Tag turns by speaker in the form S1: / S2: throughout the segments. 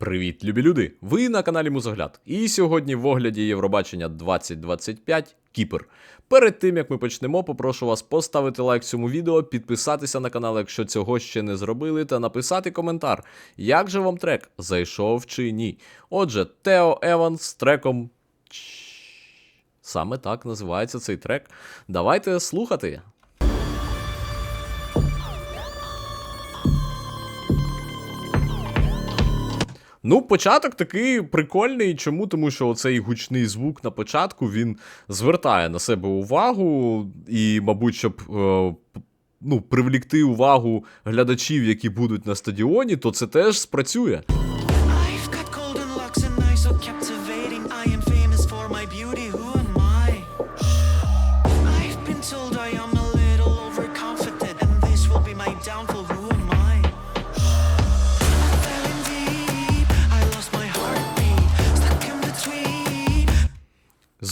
S1: Привіт, любі люди! Ви на каналі Музогляд. І сьогодні в огляді Євробачення 2025 Кіпр. Перед тим як ми почнемо, попрошу вас поставити лайк цьому відео, підписатися на канал, якщо цього ще не зробили, та написати коментар, як же вам трек зайшов чи ні. Отже, Тео Еванс з треком. Саме так називається цей трек. Давайте слухати. Ну, початок такий прикольний. Чому? Тому що оцей гучний звук на початку він звертає на себе увагу, і, мабуть, щоб е, ну, привлікти увагу глядачів, які будуть на стадіоні, то це теж спрацює.
S2: I've been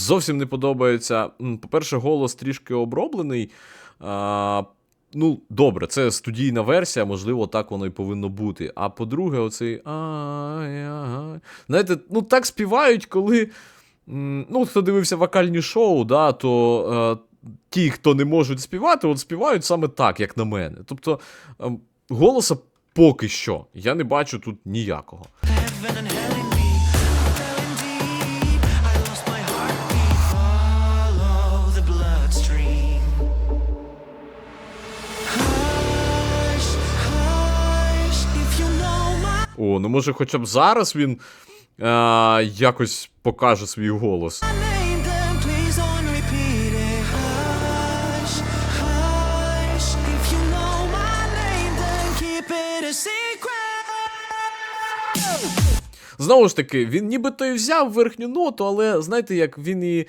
S1: Зовсім не подобається. По-перше, голос трішки оброблений. А, ну, добре, це студійна версія, можливо, так воно і повинно бути. А по-друге, оцей. Знаєте, ну так співають, коли. Ну, хто дивився вокальні шоу, да, то е, ті, хто не можуть співати, от співають саме так, як на мене. Тобто е, голоса поки що я не бачу тут ніякого. Ну може, хоча б зараз він е, якось покаже свій голос. Знову ж таки, він нібито і взяв верхню ноту, але знаєте, як він і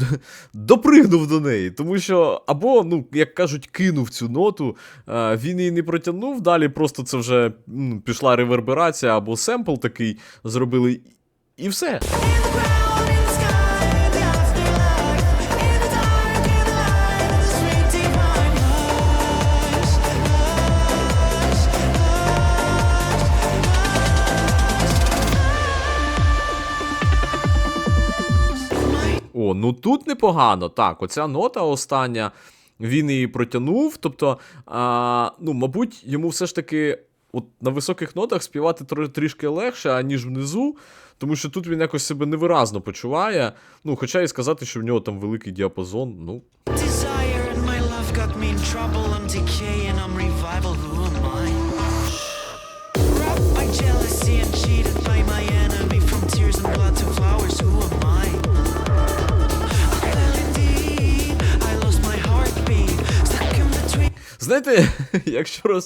S1: допригнув до неї. Тому що, або, ну, як кажуть, кинув цю ноту, е, він її не протягнув, далі просто це вже пішла реверберація, або семпл такий зробили, і все. Тут непогано. Так, оця нота остання, він її протягнув. Тобто, а, ну, мабуть, йому все ж таки от на високих нотах співати тр- трішки легше, аніж внизу, тому що тут він якось себе невиразно почуває. Ну, хоча і сказати, що в нього там великий діапазон, ну.
S2: jealousy and cheated by my enemy. From tears and blood to flowers.
S1: Знаєте, якщо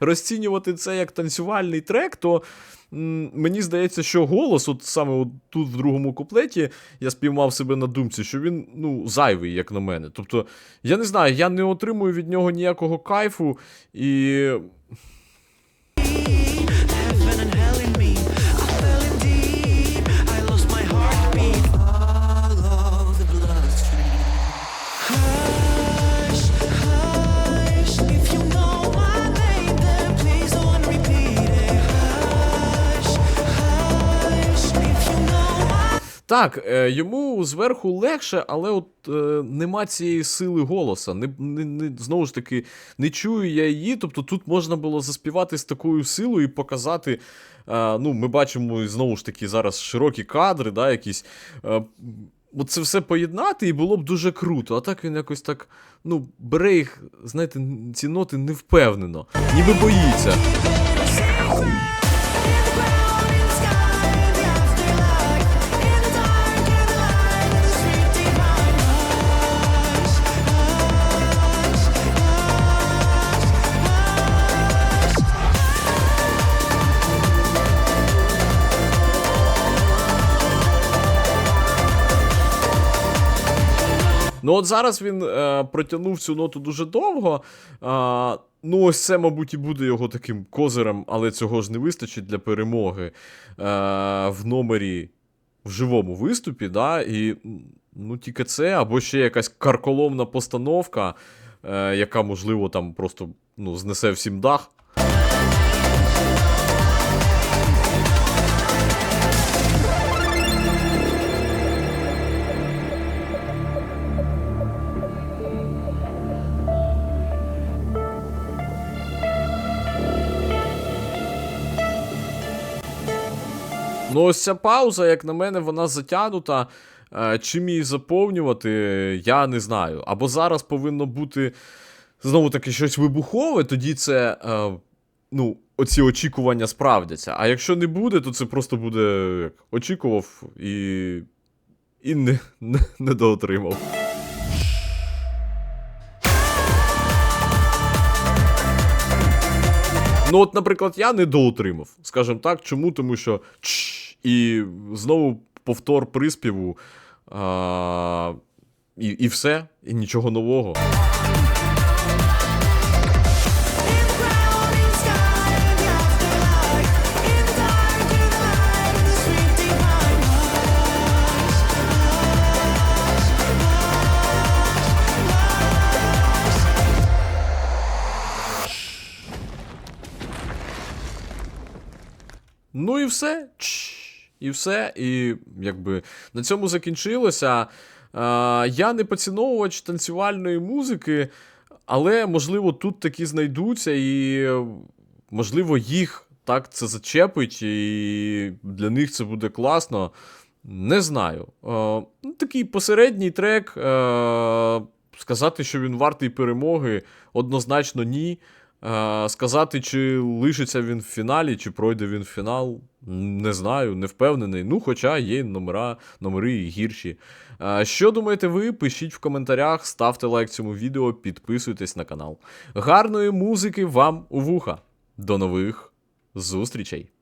S1: розцінювати це як танцювальний трек, то мені здається, що голос, от саме от тут в другому куплеті, я спіймав себе на думці, що він ну, зайвий, як на мене. Тобто, я не знаю, я не отримую від нього ніякого кайфу, і так, е, йому зверху легше, але от е, нема цієї сили голоса. Не, не, не, знову ж таки, не чую я її. Тобто тут можна було заспівати з такою силою і показати. Е, ну, ми бачимо знову ж таки зараз широкі кадри, да, якісь. Е, От це все поєднати і було б дуже круто. А так він якось так, ну, бере їх, знаєте, ці ноти невпевнено, ніби боїться. Ну, от зараз він е, протягнув цю ноту дуже довго. Е, ну, ось це, мабуть, і буде його таким козирем, але цього ж не вистачить для перемоги е, в номері в живому виступі. Да? І ну, тільки це, або ще якась карколомна постановка, е, яка, можливо, там просто ну, знесе всім дах. Ну, ось ця пауза, як на мене, вона затягнута. Е, Чим її заповнювати, я не знаю. Або зараз повинно бути знову таки щось вибухове, тоді це. Е, ну, оці очікування справдяться. А якщо не буде, то це просто буде як очікував і. і не, не, не доотримав. Ну, от, наприклад, я не доотримав. Скажімо так, чому? Тому що і знову повтор приспіву. А, і, і все, і нічого нового. Ну і все. І все. І якби на цьому закінчилося. Я не поціновувач танцювальної музики, але, можливо, тут такі знайдуться, і можливо, їх так це зачепить, і для них це буде класно. Не знаю. Е, ну, такий посередній трек. Е, сказати, що він вартий перемоги, однозначно ні. Е, сказати, чи лишиться він в фіналі, чи пройде він в фінал, не знаю, не впевнений. Ну, хоча є номера, номери гірші. Е, що думаєте ви? Пишіть в коментарях, ставте лайк цьому відео, підписуйтесь на канал. Гарної музики вам у вуха. До нових зустрічей!